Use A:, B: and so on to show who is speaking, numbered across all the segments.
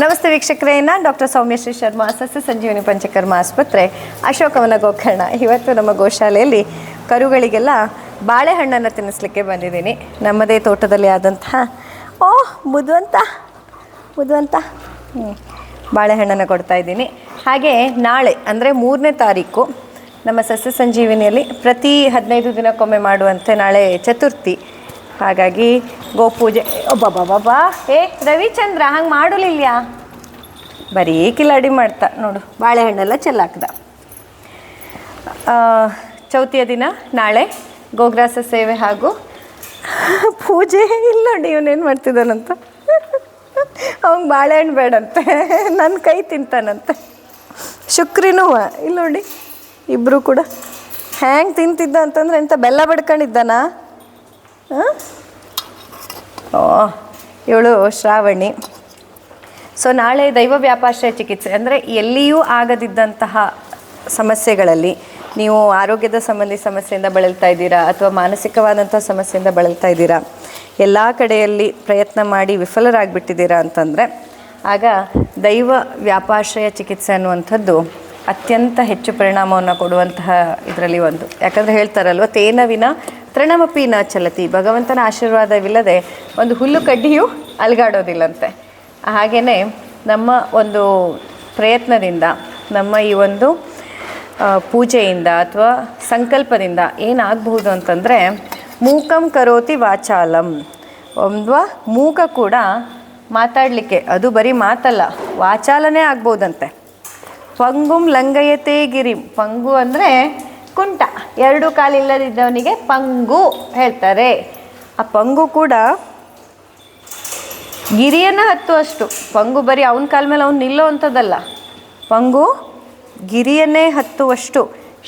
A: ನಮಸ್ತೆ ವೀಕ್ಷಕರೇ. ನಾನು ಡಾಕ್ಟರ್ ಸೌಮ್ಯಶ್ರೀ ಶರ್ಮಾ, ಸಸ್ಯ ಸಂಜೀವಿನಿ ಪಂಚಕರ್ಮ ಆಸ್ಪತ್ರೆ, ಅಶೋಕವನ ಗೋಕರ್ಣ. ಇವತ್ತು ನಮ್ಮ ಗೋಶಾಲೆಯಲ್ಲಿ ಕರುಗಳಿಗೆಲ್ಲ ಬಾಳೆಹಣ್ಣನ್ನು ತಿನ್ನಿಸ್ಲಿಕ್ಕೆ ಬಂದಿದ್ದೀನಿ. ನಮ್ಮದೇ ತೋಟದಲ್ಲಿ ಆದಂತಹ, ಓ, ಮುದುವಂತ ಮುದುವಂತ ಹ್ಞೂ ಬಾಳೆಹಣ್ಣನ್ನು ಕೊಡ್ತಾ ಇದ್ದೀನಿ. ಹಾಗೆ ನಾಳೆ, ಅಂದರೆ ಮೂರನೇ ತಾರೀಕು, ನಮ್ಮ ಸಸ್ಯ ಸಂಜೀವಿನಿಯಲ್ಲಿ ಪ್ರತಿ ಹದಿನೈದು ದಿನಕ್ಕೊಮ್ಮೆ ಮಾಡುವಂತೆ ನಾಳೆ ಚತುರ್ಥಿ. ಹಾಗಾಗಿ ಗೋಪೂಜೆ ಒಬ್ಬಬ್ಬಬ್ಬಾ ಏ ರವಿಚಂದ್ರ ಹಂಗೆ ಮಾಡಲಿಲ್ಲ ಬರೀ ಕಿಲಾಡಿ ಮಾಡ್ತಾ ನೋಡು. ಬಾಳೆಹಣ್ಣೆಲ್ಲ ಚೆಲ್ಲಾಕ್ದ ಚೌತಿಯ ದಿನ ನಾಳೆ ಗೋಗ್ರಾಸ ಸೇವೆ ಹಾಗೂ ಪೂಜೆ ಇಲ್ಲ ನೋಡಿ ಇವನೇನು ಮಾಡ್ತಿದ್ದಾನಂತ. ಅವ್ನು ಬಾಳೆಹಣ್ಣು ಬೇಡಂತೆ ನನ್ನ ಕೈ ತಿಂತಾನಂತೆ. ಶುಕ್ರಿನೂ ಇಲ್ಲ ನೋಡಿ ಇಬ್ಬರು ಕೂಡ. ಹ್ಯಾಂಗೆ ತಿಂತಿದ್ದ ಅಂತಂದ್ರೆ ಎಂಥ ಬೆಲ್ಲ ಬಡ್ಕೊಂಡಿದ್ದಾನ? ಇವಳು ಶ್ರಾವಣಿ. ಸೊ ನಾಳೆ ದೈವ ವ್ಯಾಪಾಶ್ರಯ ಚಿಕಿತ್ಸೆ. ಅಂದರೆ ಎಲ್ಲಿಯೂ ಆಗದಿದ್ದಂತಹ ಸಮಸ್ಯೆಗಳಲ್ಲಿ ನೀವು ಆರೋಗ್ಯದ ಸಂಬಂಧಿ ಸಮಸ್ಯೆಯಿಂದ ಬಳಲ್ತಾ ಇದ್ದೀರಾ ಅಥವಾ ಮಾನಸಿಕವಾದಂಥ ಸಮಸ್ಯೆಯಿಂದ ಬಳಲ್ತಾ ಇದ್ದೀರಾ? ಎಲ್ಲ ಕಡೆಯಲ್ಲಿ ಪ್ರಯತ್ನ ಮಾಡಿ ವಿಫಲರಾಗಿಬಿಟ್ಟಿದ್ದೀರಾ ಅಂತಂದರೆ, ಆಗ ದೈವ ವ್ಯಾಪಾಶ್ರಯ ಚಿಕಿತ್ಸೆ ಅನ್ನುವಂಥದ್ದು ಅತ್ಯಂತ ಹೆಚ್ಚು ಪರಿಣಾಮವನ್ನು ಕೊಡುವಂತಹ ಇದರಲ್ಲಿ ಒಂದು. ಯಾಕಂದರೆ ಹೇಳ್ತಾರಲ್ವ ತೇನವಿನ ತೃಣಮಪಿ ನ ಚಲತಿ. ಭಗವಂತನ ಆಶೀರ್ವಾದವಿಲ್ಲದೆ ಒಂದು ಹುಲ್ಲು ಕಡ್ಡಿಯೂ ಅಲ್ಗಾಡೋದಿಲ್ಲಂತೆ. ಹಾಗೆಯೇ ನಮ್ಮ ಒಂದು ಪ್ರಯತ್ನದಿಂದ, ನಮ್ಮ ಈ ಒಂದು ಪೂಜೆಯಿಂದ ಅಥವಾ ಸಂಕಲ್ಪದಿಂದ ಏನಾಗಬಹುದು ಅಂತಂದರೆ, ಮೂಕಂ ಕರೋತಿ ವಾಚಾಲಂ. ಒಂದು ಮೂಕ ಕೂಡ ಮಾತಾಡಲಿಕ್ಕೆ, ಅದು ಬರೀ ಮಾತಲ್ಲ, ವಾಚಾಲನೇ ಆಗ್ಬೋದಂತೆ. ಪಂಗುಂ ಲಂಗಯತೆ ಗಿರಿಂ. ಪಂಗು ಅಂದರೆ ಕುಂಟ. ಎರಡು ಕಾಲಿಲ್ಲದಿದ್ದವನಿಗೆ ಪಂಗು ಹೇಳ್ತಾರೆ. ಆ ಪಂಗು ಕೂಡ ಗಿರಿಯನ್ನು ಹತ್ತುವಷ್ಟು ಪಂಗು ಬರೀ ಅವನ ಕಾಲ ಮೇಲೆ ಅವ್ನು ನಿಲ್ಲೋ ಅಂಥದ್ದಲ್ಲ. ಪಂಗು ಗಿರಿಯನ್ನೇ ಹತ್ತುವಷ್ಟು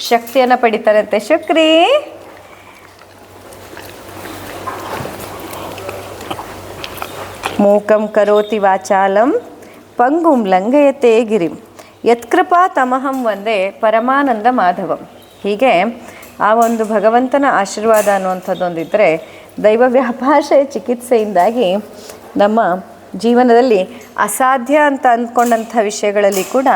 A: ಶಕ್ತಿಯನ್ನು ಪಡಿತಾರಂತೆ. ಶುಕ್ರಿ! ಮೂಕಂ ಕರೋತಿ ವಾಚಾಲಂ ಪಂಗುಂ ಲಂಗಯತೆ ಗಿರಿಂ. ಯತ್ಕೃಪಾ ತಮಹಂ ಒಂದೇ ಪರಮಾನಂದ ಮಾಧವಂ. ಹೀಗೆ ಆ ಒಂದು ಭಗವಂತನ ಆಶೀರ್ವಾದ ಅನ್ನುವಂಥದ್ದೊಂದಿದ್ದರೆ ದೈವ ವ್ಯಾಪಾಶಯ ಚಿಕಿತ್ಸೆಯಿಂದಾಗಿ ನಮ್ಮ ಜೀವನದಲ್ಲಿ ಅಸಾಧ್ಯ ಅಂತ ಅಂದ್ಕೊಂಡಂಥ ವಿಷಯಗಳಲ್ಲಿ ಕೂಡ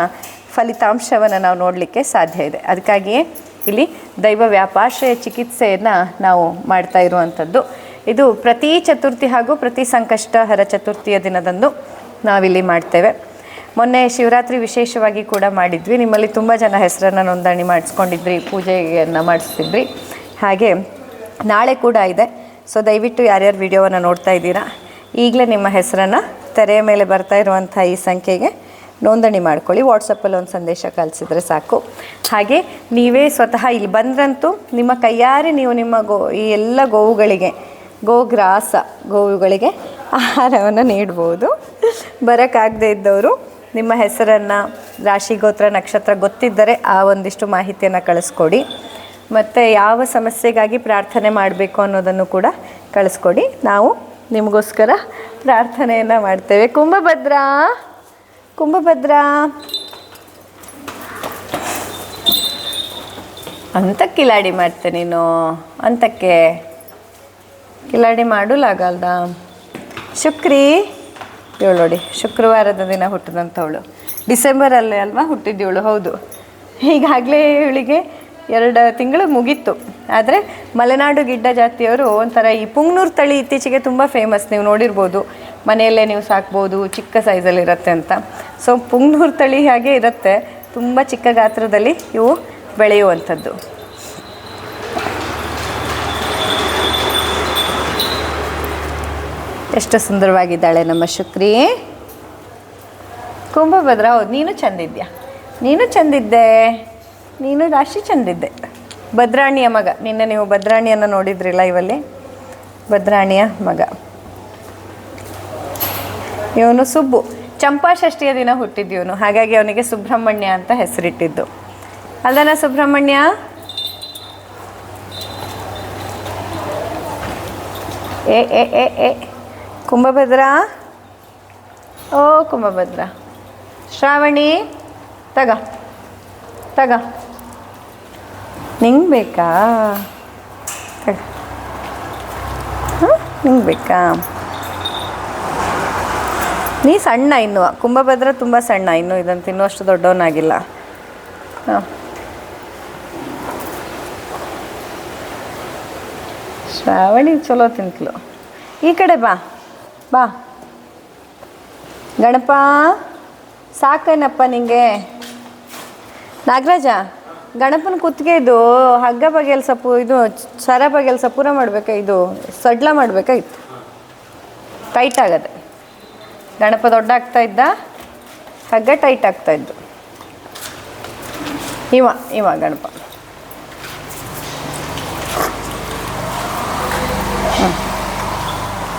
A: ಫಲಿತಾಂಶವನ್ನು ನಾವು ನೋಡಲಿಕ್ಕೆ ಸಾಧ್ಯ ಇದೆ. ಅದಕ್ಕಾಗಿಯೇ ಇಲ್ಲಿ ದೈವ ವ್ಯಾಪಾಶ್ರಯ ಚಿಕಿತ್ಸೆಯನ್ನು ನಾವು ಮಾಡ್ತಾ ಇರುವಂಥದ್ದು. ಇದು ಪ್ರತಿ ಚತುರ್ಥಿ ಹಾಗೂ ಪ್ರತಿ ಸಂಕಷ್ಟಹರ ಚತುರ್ಥಿಯ ದಿನದಂದು ನಾವಿಲ್ಲಿ ಮಾಡ್ತೇವೆ. ಮೊನ್ನೆ ಶಿವರಾತ್ರಿ ವಿಶೇಷವಾಗಿ ಕೂಡ ಮಾಡಿದ್ವಿ. ನಿಮ್ಮಲ್ಲಿ ತುಂಬ ಜನ ಹೆಸರನ್ನು ನೋಂದಣಿ ಮಾಡಿಸ್ಕೊಂಡಿದ್ರಿ, ಪೂಜೆಯನ್ನು ಮಾಡಿಸ್ತಿದ್ರಿ. ಹಾಗೆ ನಾಳೆ ಕೂಡ ಇದೆ. ಸೊ ದಯವಿಟ್ಟು ಯಾರ್ಯಾರು ವಿಡಿಯೋವನ್ನು ನೋಡ್ತಾ ಇದ್ದೀರಾ, ಈಗಲೇ ನಿಮ್ಮ ಹೆಸರನ್ನು ತೆರೆಯ ಮೇಲೆ ಬರ್ತಾ ಇರುವಂಥ ಈ ಸಂಖ್ಯೆಗೆ ನೋಂದಣಿ ಮಾಡ್ಕೊಳ್ಳಿ. ವಾಟ್ಸಪ್ಪಲ್ಲಿ ಒಂದು ಸಂದೇಶ ಕಳಿಸಿದ್ರೆ ಸಾಕು. ಹಾಗೆ ನೀವೇ ಸ್ವತಃ ಇಲ್ಲಿ ಬಂದ್ರಂತೂ ನಿಮ್ಮ ಕೈಯಾರೆ ನೀವು ನಿಮ್ಮ ಗೋ, ಈ ಎಲ್ಲ ಗೋವುಗಳಿಗೆ, ಗೋಗ್ರಾಸ ಗೋವುಗಳಿಗೆ ಆಹಾರವನ್ನು ನೀಡ್ಬೋದು. ಬರೋಕ್ಕಾಗದೇ ಇದ್ದವರು ನಿಮ್ಮ ಹೆಸರನ್ನು ರಾಶಿ ಗೋತ್ರ, ನಕ್ಷತ್ರ ಗೊತ್ತಿದ್ದರೆ ಆ ಒಂದಿಷ್ಟು ಮಾಹಿತಿಯನ್ನು ಕಳಿಸ್ಕೊಡಿ. ಮತ್ತು ಯಾವ ಸಮಸ್ಯೆಗಾಗಿ ಪ್ರಾರ್ಥನೆ ಮಾಡಬೇಕು ಅನ್ನೋದನ್ನು ಕೂಡ ಕಳಿಸ್ಕೊಡಿ. ನಾವು ನಿಮಗೋಸ್ಕರ ಪ್ರಾರ್ಥನೆಯನ್ನು ಮಾಡ್ತೇವೆ. ಕುಂಭಭದ್ರಾ ಕುಂಭಭದ್ರಾ. ಅಂತ ಕಿಲಾಡಿ ಮಾಡ್ತೆ ನೀನು. ಅಂತಕ್ಕೆ. ಕಿಲಾಡಿ ಮಾಡಲಾಗಲ್ದ ಶುಕ್ರಿ. ಇವಳು ನೋಡಿ, ಶುಕ್ರವಾರದ ದಿನ ಹುಟ್ಟಿದಂಥವಳು. ಡಿಸೆಂಬರಲ್ಲೇ ಅಲ್ವಾ ಹುಟ್ಟಿದ್ದವಳು? ಹೌದು. ಈಗಾಗಲೇ ಇವಳಿಗೆ ಎರಡು ತಿಂಗಳು ಮುಗೀತು. ಆದರೆ ಮಲೆನಾಡು ಗಿಡ್ಡ ಜಾತಿಯವರು ಒಂಥರ ಈ ಪುಂಗ್ನೂರು ತಳಿ ಇತ್ತೀಚೆಗೆ ತುಂಬ ಫೇಮಸ್ ನೀವು ನೋಡಿರ್ಬೋದು. ಮನೆಯಲ್ಲೇ ನೀವು ಸಾಕ್ಬೋದು, ಚಿಕ್ಕ ಸೈಜಲ್ಲಿ ಇರುತ್ತೆ ಅಂತ. ಸೊ ಪುಂಗ್ನೂರು ತಳಿ ಹಾಗೆ ಇರುತ್ತೆ. ತುಂಬ ಚಿಕ್ಕ ಗಾತ್ರದಲ್ಲಿ ಇವು ಬೆಳೆಯುವಂಥದ್ದು. ಎಷ್ಟು ಸುಂದರವಾಗಿದ್ದಾಳೆ ನಮ್ಮ ಶುಕ್ರಿ. ಕುಂಭಭದ್ರ, ಹೌದು, ನೀನು ಚಂದಿದ್ಯಾ? ನೀನು ಚಂದಿದ್ದೆ. ನೀನು ರಾಶಿ ಚಂದಿದ್ದೆ. ಭದ್ರಾಣಿಯ ಮಗ. ನಿನ್ನೆ ನೀವು ಭದ್ರಾಣಿಯನ್ನು ನೋಡಿದ್ರಿಲ್ಲ ಇವಲ್ಲಿ? ಭದ್ರಾಣಿಯ ಮಗ. ಇವನು ಸುಬ್ಬು. ಚಂಪಾಷಷ್ಠಿಯ ದಿನ ಹುಟ್ಟಿದ್ದಿವನು ಹಾಗಾಗಿ ಅವನಿಗೆ ಸುಬ್ರಹ್ಮಣ್ಯ ಅಂತ ಹೆಸರಿಟ್ಟಿದ್ದು. ಅಲ್ಲನ ಸುಬ್ರಹ್ಮಣ್ಯ? ಏ ಏ ಏ ಏ. ಕುಂಭಭದ್ರ? ಓ, ಕುಂಭಭದ್ರ. ಶ್ರಾವಣಿ, ತಗ ತಗ. ನಿಂಗೆ ಬೇಕಾ? ತಗ. ನಿಂಗೆ ಬೇಕಾ? ನೀ ಸಣ್ಣ ಇನ್ನು. ಕುಂಭಭದ್ರ ತುಂಬ ಸಣ್ಣ. ಇನ್ನು ಇದನ್ನು ತಿನ್ನುವಷ್ಟು ದೊಡ್ಡವನಾಗಿಲ್ಲ. ಹಾಂ. ಶ್ರಾವಣಿ ಚಲೋ ತಿಂತಲು ಈ ಕಡೆ ಬಾ. ಬಾ. ಗಣಪ, ಸಾಕೇನಪ್ಪ ನಿಂಗೆ? ನಾಗರಾಜ, ಗಣಪನ ಕುತ್ತಿಗೆ ಇದು ಹಗ್ಗ ಬಗೆಲ್ ಸಪು ಇದು ಸರ ಬಗೆಲ್ ಸಪೂರ ಮಾಡಬೇಕಾ, ಇದು ಸಡ್ಲ ಮಾಡ್ಬೇಕಾಗಿತ್ತು. ಟೈಟ್ ಆಗದೆ. ಗಣಪ ದೊಡ್ಡ ಆಗ್ತಾ ಇದ್ದ, ಹಗ್ಗ ಟೈಟ್ ಆಗ್ತಾ ಇದ್ದು. ಇವ ಇವ ಗಣಪ.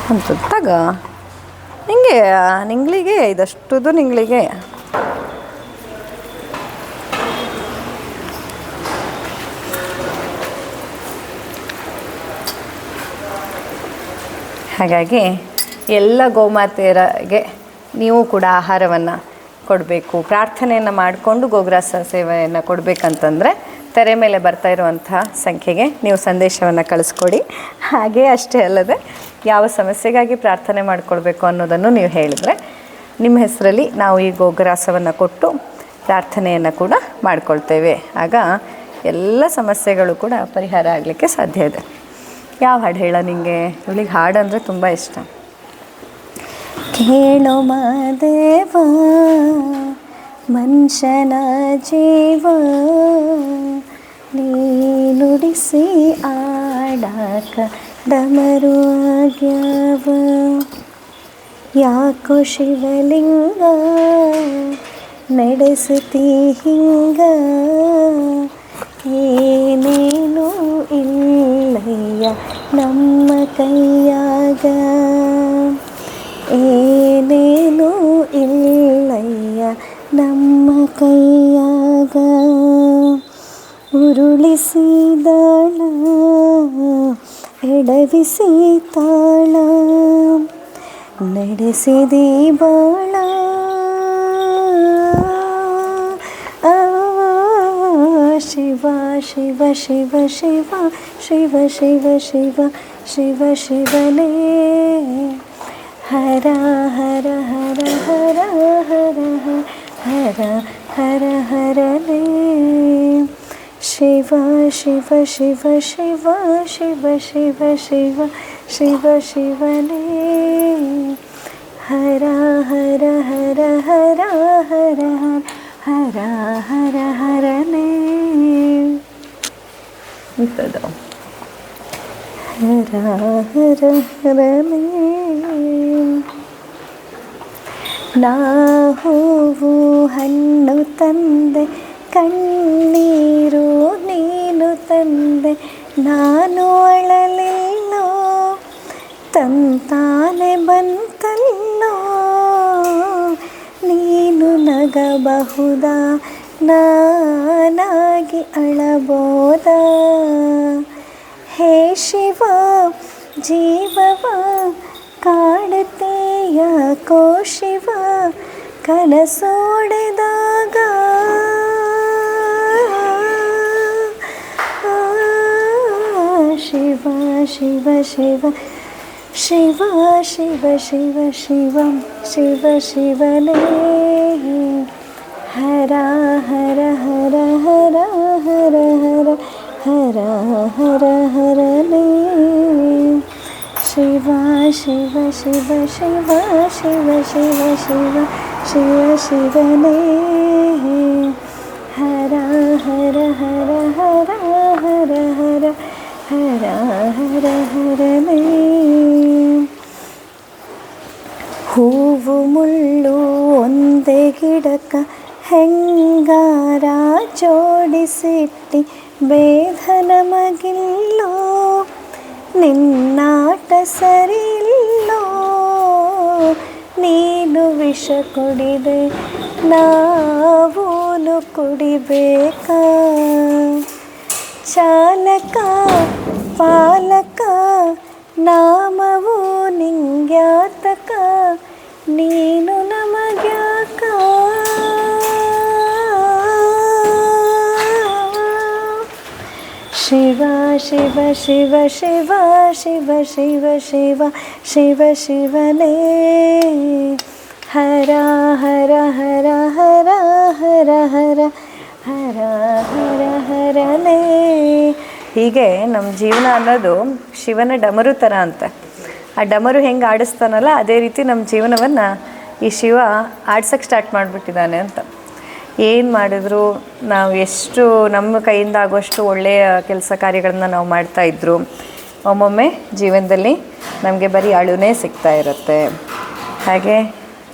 A: ಅಂತ. ತಗ. ನಿಂಗೆ, ನಿಂಗ್ಳಿಗೆ, ಇದಷ್ಟುದು ನಿಂಗಳಿಗೆ. ಹಾಗಾಗಿ ಎಲ್ಲ ಗೋಮಾತೆಯರಿಗೆ ನೀವು ಕೂಡ ಆಹಾರವನ್ನು ಕೊಡಬೇಕು. ಪ್ರಾರ್ಥನೆಯನ್ನು ಮಾಡಿಕೊಂಡು ಗೋಗ್ರಾಸ ಸೇವೆಯನ್ನು ಕೊಡಬೇಕಂತಂದರೆ ತೆರೆ ಮೇಲೆ ಬರ್ತಾ ಇರುವಂತಹ ಸಂಖ್ಯೆಗೆ ನೀವು ಸಂದೇಶವನ್ನು ಕಳಿಸ್ಕೊಡಿ. ಹಾಗೆ ಅಷ್ಟೇ ಅಲ್ಲದೆ ಯಾವ ಸಮಸ್ಯೆಗಾಗಿ ಪ್ರಾರ್ಥನೆ ಮಾಡಿಕೊಳ್ಬೇಕು ಅನ್ನೋದನ್ನು ನೀವು ಹೇಳಿದರೆ ನಿಮ್ಮ ಹೆಸರಲ್ಲಿ ನಾವು ಈ ಗೋಗ್ರಾಸವನ್ನು ಕೊಟ್ಟು ಪ್ರಾರ್ಥನೆಯನ್ನು ಕೂಡ ಮಾಡಿಕೊಳ್ತೇವೆ. ಆಗ ಎಲ್ಲ ಸಮಸ್ಯೆಗಳು ಕೂಡ ಪರಿಹಾರ ಆಗಲಿಕ್ಕೆ ಸಾಧ್ಯ ಇದೆ. ಯಾವ ಹಾಡು ಹೇಳ ನಿಮಗೆ ಇವಳಿಗೆ ಹಾಡು ಅಂದರೆ ತುಂಬ ಇಷ್ಟ. ಕೇಳೋ ಮಾದೇವ, ಮನುಷ್ಯನ ಜೀವ ನೀ ನುಡಿಸಿ ಆಡಾಕ ಡಮರು ಆಗ್ಯಾವ. ಯಾಕೋ ಶಿವಲಿಂಗ ನಡೆಸುತ್ತೀ ಹಿಂಗ? ಏನೇನು ಇಲ್ಲಯ್ಯ ನಮ್ಮ ಕೈಯಾಗ ಉರುಳಿಸಿದಾಳ ಎಡವಿಸಿ ತಾಳ ನಡೆಸಿದಿ ಬಾಳ ಆ, ಶಿವ ಶಿವ ಶಿವ ಶಿವ ಶಿವ ಶಿವ ಶಿವ ಶಿವ ಶಿವನೇ. ಹರ ಹರ ಹರ ಹರ ಹರ ಹರ ಹರ ಹರನೇ. ಶಿವ ಶಿವ ಶಿವ ಶಿವ ಶಿವ ಶಿವ ಶಿವ ಶಿವ ಶಿವನೇ ಹರ ಹರ ಹರ ಹರ ಹರ ಹರ ಹರ ಹರನೇ ಇಂಥದ್ದು ಹರ ಹರ ಹರನೇ ನಾ ಹೂವು ಹಣ್ಣು ತಂದೆ ಕಣ್ಣೀರು ನೀನು ತಂದೆ, ನಾನು ಅಳಲಿಲ್ಲೋ. ತಂತಾನೆ ಬಂತಲ್ಲೋ. ನೀನು ನಗಬಹುದಾ? ನಾನಾಗಿ ಅಳಬೋದ? ಹೇ ಶಿವ, ಜೀವವ, ಕಾಡುತ್ತೀಯ ಕೋ ಶಿವ ಕನಸೋಡೆದಾಗ ಶಿವ ಶಿವ ಶಿವ ಶಿವ ಶಿವ ಶಿವ ಶಿವ ಶಿವ ಶಿವನೇ ಹರ ಹರ ಹರ ಹರ ಹರ ಹರ ಹರ ಹರ ಹರನೇ ಶಿವ ಶಿವ ಶಿವ ಶಿವ ಶಿವ ಶಿವ ಶಿವ ಶಿವ ಶಿವನೇ ಹರ ಹರ ಹರ ಹರ ಹರನೇ ಹೂವು ಮುಳ್ಳು ಒಂದೇ ಗಿಡಕ ಹೆಂಗಾರ ಜೋಡಿಸಿಟ್ಟಿ ಬೇಧನ ಮಗಿಲ್ಲೋ ನಿನ್ನಾಟ ಸರಿಲ್ಲೋ ನೀನು ವಿಷ ಕುಡಿದೆ ನಾವೂನು ಕುಡಿಬೇಕಾ ಚಾಲಕ ಪಾಲಕ ನಾಮವು ನಿಂಗ್ಯಾತಕ ನೀನು ನಮಗ್ಯಾಕ ಶಿವ ಶಿವ ಶಿವ ಶಿವ ಶಿವ ಶಿವ ಶಿವ ಶಿವ ಶಿವನೇ ಹರ ಹರ ಹರ ಹರ ಹೀಗೆ ನಮ್ಮ ಜೀವನ ಅನ್ನೋದು ಶಿವನ ಡಮರು ಥರ ಅಂತ. ಆ ಡಮರು ಹೆಂಗೆ ಆಡಿಸ್ತಾನಲ್ಲ ಅದೇ ರೀತಿ ನಮ್ಮ ಜೀವನವನ್ನು ಈ ಶಿವ ಆಡ್ಸೋಕ್ಕೆ ಸ್ಟಾರ್ಟ್ ಮಾಡಿಬಿಟ್ಟಿದ್ದಾನೆ ಅಂತ. ಏನು ಮಾಡಿದ್ರು, ನಾವು ಎಷ್ಟು ನಮ್ಮ ಕೈಯಿಂದ ಆಗುವಷ್ಟು ಒಳ್ಳೆಯ ಕೆಲಸ ಕಾರ್ಯಗಳನ್ನು ನಾವು ಮಾಡ್ತಾಯಿದ್ರು ಒಮ್ಮೊಮ್ಮೆ ಜೀವನದಲ್ಲಿ ನಮಗೆ ಬರೀ ಅಳುನೇ ಸಿಗ್ತಾ ಇರುತ್ತೆ. ಹಾಗೆ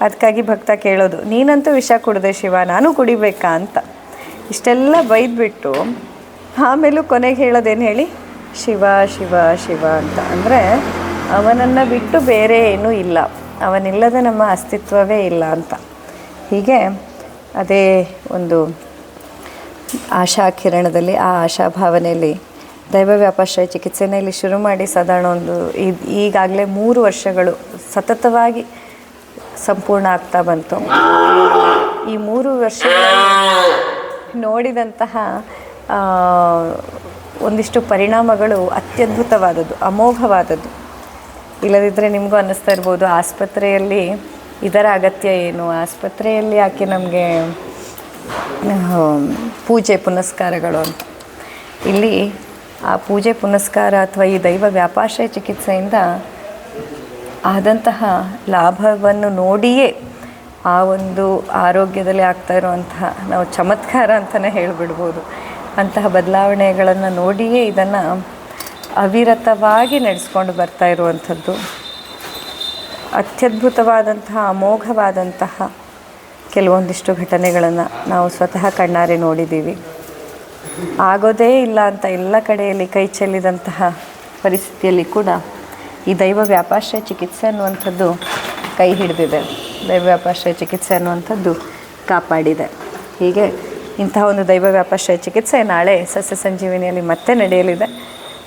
A: ಅದಕ್ಕಾಗಿ ಭಕ್ತ ಕೇಳೋದು, ನೀನಂತೂ ವಿಷ ಕುಡಿದೆ ಶಿವ, ನಾನು ಕುಡಿಬೇಕಾ ಅಂತ. ಇಷ್ಟೆಲ್ಲ ಬೈದ್ಬಿಟ್ಟು ಆಮೇಲೂ ಕೊನೆಗೆ ಹೇಳೋದೇನು ಹೇಳಿ? ಶಿವ ಶಿವ ಶಿವ ಅಂತ. ಅಂದರೆ ಅವನನ್ನು ಬಿಟ್ಟು ಬೇರೆ ಏನೂ ಇಲ್ಲ. ಅವನಿಲ್ಲದೆ ನಮ್ಮ ಅಸ್ತಿತ್ವವೇ ಇಲ್ಲ ಅಂತ. ಹೀಗೆ ಅದೇ ಒಂದು ಆಶಾ ಕಿರಣದಲ್ಲಿ ಆ ಆಶಾ ಭಾವನೆಯಲ್ಲಿ ದೈವ ವ್ಯಾಪಾಶ್ರಯ ಚಿಕಿತ್ಸೆನಲ್ಲಿ ಶುರು ಮಾಡಿ ಸಾಧಾರಣ ಒಂದು ಈಗಾಗಲೇ ಮೂರು ವರ್ಷಗಳು ಸತತವಾಗಿ ಸಂಪೂರ್ಣ ಆಗ್ತಾ ಬಂತು. ಈ ಮೂರು ವರ್ಷ ನೋಡಿದಂತಹ ಒಂದಿಷ್ಟು ಪರಿಣಾಮಗಳು ಅತ್ಯದ್ಭುತವಾದದ್ದು, ಅಮೋಘವಾದದ್ದು. ಇಲ್ಲದಿದ್ದರೆ ನಿಮಗೂ ಅನ್ನಿಸ್ತಾ ಇರ್ಬೋದು, ಆಸ್ಪತ್ರೆಯಲ್ಲಿ ಇದರ ಅಗತ್ಯ ಏನು? ಆಸ್ಪತ್ರೆಯಲ್ಲಿ ಯಾಕೆ ನಮಗೆ ಪೂಜೆ ಪುನಸ್ಕಾರಗಳು ಅಂತ? ಇಲ್ಲಿ ಆ ಪೂಜೆ ಪುನಸ್ಕಾರ ಅಥವಾ ಈ ದೈವ ವ್ಯಾಪಾಶಯ ಚಿಕಿತ್ಸೆಯಿಂದ ಆದಂತಹ ಲಾಭವನ್ನು ನೋಡಿಯೇ ಆ ಒಂದು ಆರೋಗ್ಯದಲ್ಲಿ ಆಗ್ತಾ ಇರುವಂತಹ ನಾವು ಚಮತ್ಕಾರ ಅಂತಲೇ ಹೇಳಿಬಿಡ್ಬೋದು. ಅಂತಹ ಬದಲಾವಣೆಗಳನ್ನು ನೋಡಿಯೇ ಇದನ್ನು ಅವಿರತವಾಗಿ ನಡೆಸ್ಕೊಂಡು ಬರ್ತಾ ಇರುವಂಥದ್ದು. ಅತ್ಯದ್ಭುತವಾದಂತಹ, ಅಮೋಘವಾದಂತಹ ಕೆಲವೊಂದಿಷ್ಟು ಘಟನೆಗಳನ್ನು ನಾವು ಸ್ವತಃ ಕಣ್ಣಾರೆ ನೋಡಿದ್ದೀವಿ. ಆಗೋದೇ ಇಲ್ಲ ಅಂತ ಎಲ್ಲ ಕಡೆಯಲ್ಲಿ ಕೈ ಚೆಲ್ಲಿದಂತಹ ಪರಿಸ್ಥಿತಿಯಲ್ಲಿ ಕೂಡ ಈ ದೈವ ವ್ಯಾಪಾಶ್ರಯ ಚಿಕಿತ್ಸೆ ಅನ್ನುವಂಥದ್ದು ಕೈ ಹಿಡಿದಿದೆ. ದೈವ ವ್ಯಾಪಾಶ್ರಯ ಚಿಕಿತ್ಸೆ ಅನ್ನುವಂಥದ್ದು ಕಾಪಾಡಿದೆ. ಹೀಗೆ ಇಂತಹ ಒಂದು ದೈವ ವ್ಯಾಪಾಶ್ರಯ ಚಿಕಿತ್ಸೆ ನಾಳೆ ಸಸ್ಯ ಸಂಜೀವಿನಿಯಲ್ಲಿ ಮತ್ತೆ ನಡೆಯಲಿದೆ.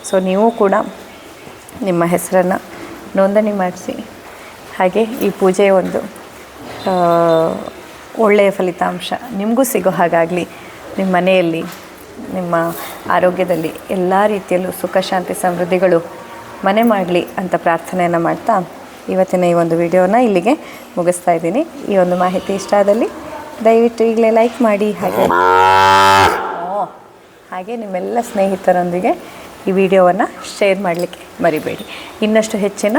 A: ಸೊ ನೀವು ಕೂಡ ನಿಮ್ಮ ಹೆಸರನ್ನು ನೋಂದಣಿ ಮಾಡಿಸಿ. ಹಾಗೆ ಈ ಪೂಜೆಯ ಒಂದು ಒಳ್ಳೆಯ ಫಲಿತಾಂಶ ನಿಮಗೂ ಸಿಗೋ ಹಾಗಾಗಲಿ. ನಿಮ್ಮ ಮನೆಯಲ್ಲಿ, ನಿಮ್ಮ ಆರೋಗ್ಯದಲ್ಲಿ ಎಲ್ಲ ರೀತಿಯಲ್ಲೂ ಸುಖ, ಶಾಂತಿ, ಸಮೃದ್ಧಿಗಳು ಮನೆ ಮಾಡಲಿ ಅಂತ ಪ್ರಾರ್ಥನೆಯನ್ನು ಮಾಡ್ತಾ ಇವತ್ತಿನ ಈ ಒಂದು ವಿಡಿಯೋನ ಇಲ್ಲಿಗೆ ಮುಗಿಸ್ತಾ ಇದ್ದೀನಿ. ಈ ಒಂದು ಮಾಹಿತಿ ಇಷ್ಟ ಆದಲ್ಲಿ ದಯವಿಟ್ಟು ಈಗಲೇ ಲೈಕ್ ಮಾಡಿ ಹಾಗೆ. ಓ, ಹಾಗೆ ನಿಮ್ಮೆಲ್ಲ ಸ್ನೇಹಿತರೊಂದಿಗೆ ಈ ವಿಡಿಯೋವನ್ನು ಶೇರ್ ಮಾಡಲಿಕ್ಕೆ ಮರಿಬೇಡಿ. ಇನ್ನಷ್ಟು ಹೆಚ್ಚಿನ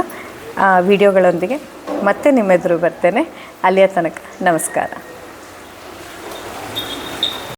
A: ವಿಡಿಯೋಗಳೊಂದಿಗೆ ಮತ್ತೆ ನಿಮ್ಮೆದುರು ಬರ್ತೇನೆ. ಅಲ್ಲಿಯ ತನಕ ನಮಸ್ಕಾರ.